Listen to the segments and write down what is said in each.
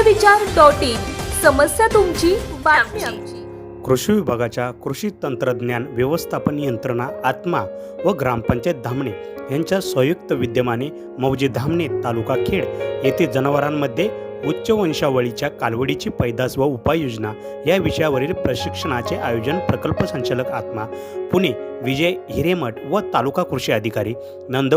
सत्यविचार dot in. समस्या तुमची बातमी आमची. कृषी विभागाच्या कृषी तंत्रज्ञान व्यवस्थापन यंत्रणा आत्मा व ग्रामपंचायत धामणे यांच्या संयुक्त विद्यमाने मौजे धामणे तालुका खेड येथे जनावरांमध्ये उच्च वंशावळीच्या कालवडीची पैदास व उपाययोजना या विषयावरील प्रशिक्षणाचे आयोजन प्रकल्प संचालक आत्मा पुणे विजय हिरेमठ व तालुका कृषी अधिकारी नंद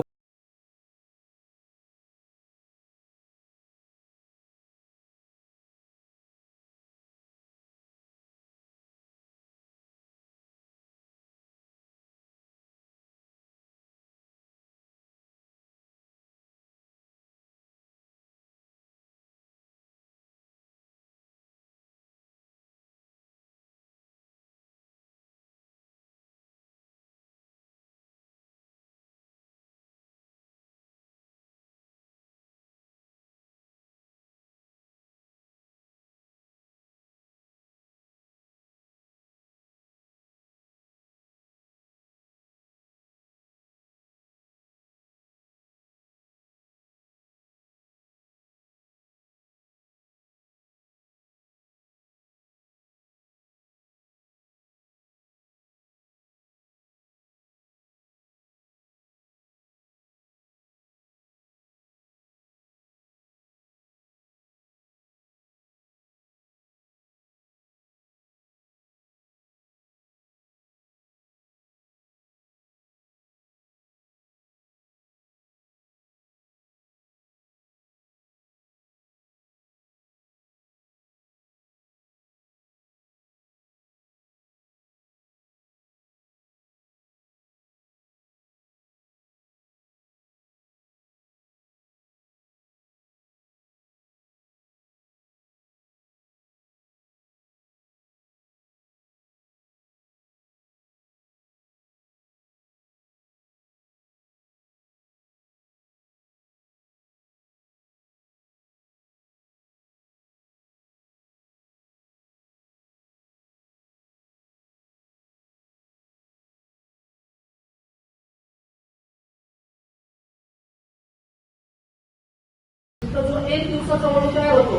तर जो एक दिवसाचा वळू तयार होतो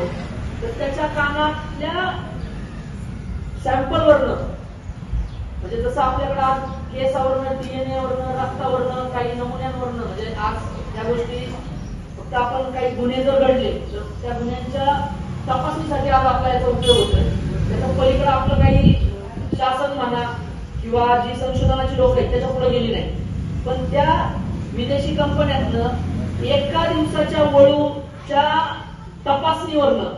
तर त्याच्या कानातल्या सॅम्पलवरनं म्हणजे जसं आपल्याकडे आज केसावरनं डीएनएवरनं रक्तावरनं काही नमुन्यांवरनं म्हणजे आज या गोष्टी फक्त आपण काही गुन्हे जर घडले तर त्या गुन्ह्यांच्या तपासणीसाठी आज आपला याचा उपयोग होतोय. त्याच्या पलीकडे आपलं काही शासन म्हणा किंवा जी संशोधनाची लोक आहेत त्याच्या पुढे गेली नाही. पण त्या विदेशी कंपन्यातनं एका दिवसाच्या वळूच्या तपासणीवरनं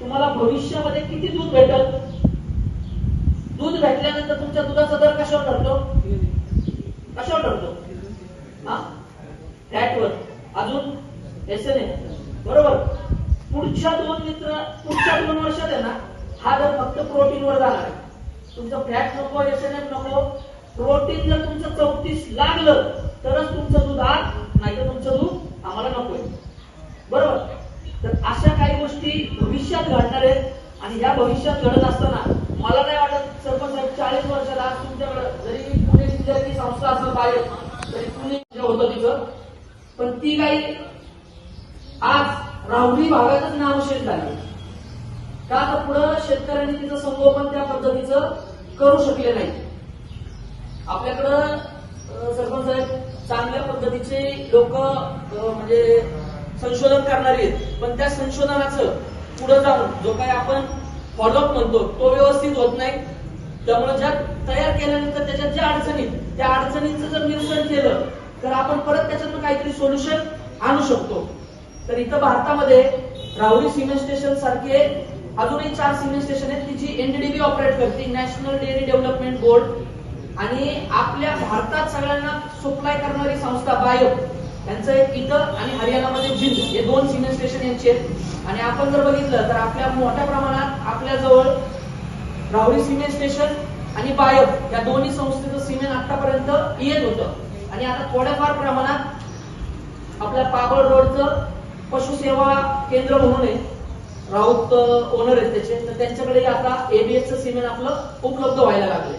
तुम्हाला भविष्यामध्ये किती दूध भेटल? दूध भेटल्यानंतर तुमच्या दुधाचा दर कशावर ठरतो? कशावर ठरतो? हा? फॅटवर. अजून एस एन बरोबर? पुढच्या दोन मित्र पुढच्या दोन वर्षात आहे ना हा दर फक्त प्रोटीनवर जाणार आहे. तुमचं फॅट नको एस एन एम नको. प्रोटीन जर तुमचं चौतीस लागलं तरच तुमचं दूध आत नाही तर तुमचं दूध आम्हाला नकोय बरोबर तर अशा काही गोष्टी भविष्यात घडणार आहेत आणि या भविष्यात घडत असताना मला नाही वाटत सरपंच साहेब चाळीस वर्षात आज तुमच्याकडे जरी पुणे जिल्ह्याची संस्था असं पाहिजे तरी पुणे होतं तिथं. पण ती काही आज राहुरी भागातच नावशेष झाली. का तर पुढं शेतकऱ्यांनी तिचं संगोपन त्या पद्धतीचं करू शकले नाही. आपल्याकडं सरपंच साहेब चांगल्या पद्धतीचे लोक म्हणजे संशोधन करणारे आहेत. पण त्या संशोधनाचं पुढे जाऊन जो काही आपण फॉलोअप म्हणतो तो व्यवस्थित होत नाही. त्यामुळे ज्या तयार केल्यानंतर त्याच्यात ज्या अडचणी त्या अडचणींचं जर निरसन केलं तर आपण परत त्याच्यातून काहीतरी सोल्युशन आणू शकतो. तर इथं भारतामध्ये राहुरी सिमेंट स्टेशन सारखे अजूनही चार सिमेंट स्टेशन आहेत की जी एनडीडीबी ऑपरेट करते नॅशनल डेअरी डेव्हलपमेंट बोर्ड आणि आपल्या भारतात सगळ्यांना सप्लाय करणारी संस्था बायो यांचं एक इथं आणि हरियाणामध्ये जिंद हे दोन सिमेंट स्टेशन यांचे आहेत. आणि आपण जर बघितलं तर आपल्या मोठ्या प्रमाणात आपल्या जवळ राहुरी सिमेंट स्टेशन आणि बायब या दोन्ही संस्थेचं सिमेंट आतापर्यंत येत होतं. आणि आता थोड्याफार प्रमाणात आपल्या पाबळ रोडचं पशुसेवा केंद्र म्हणून आहे. राऊत ओनर आहेत त्याचे. तर त्यांच्याकडे आता एबीएसचं सिमेंट आपलं उपलब्ध व्हायला लागले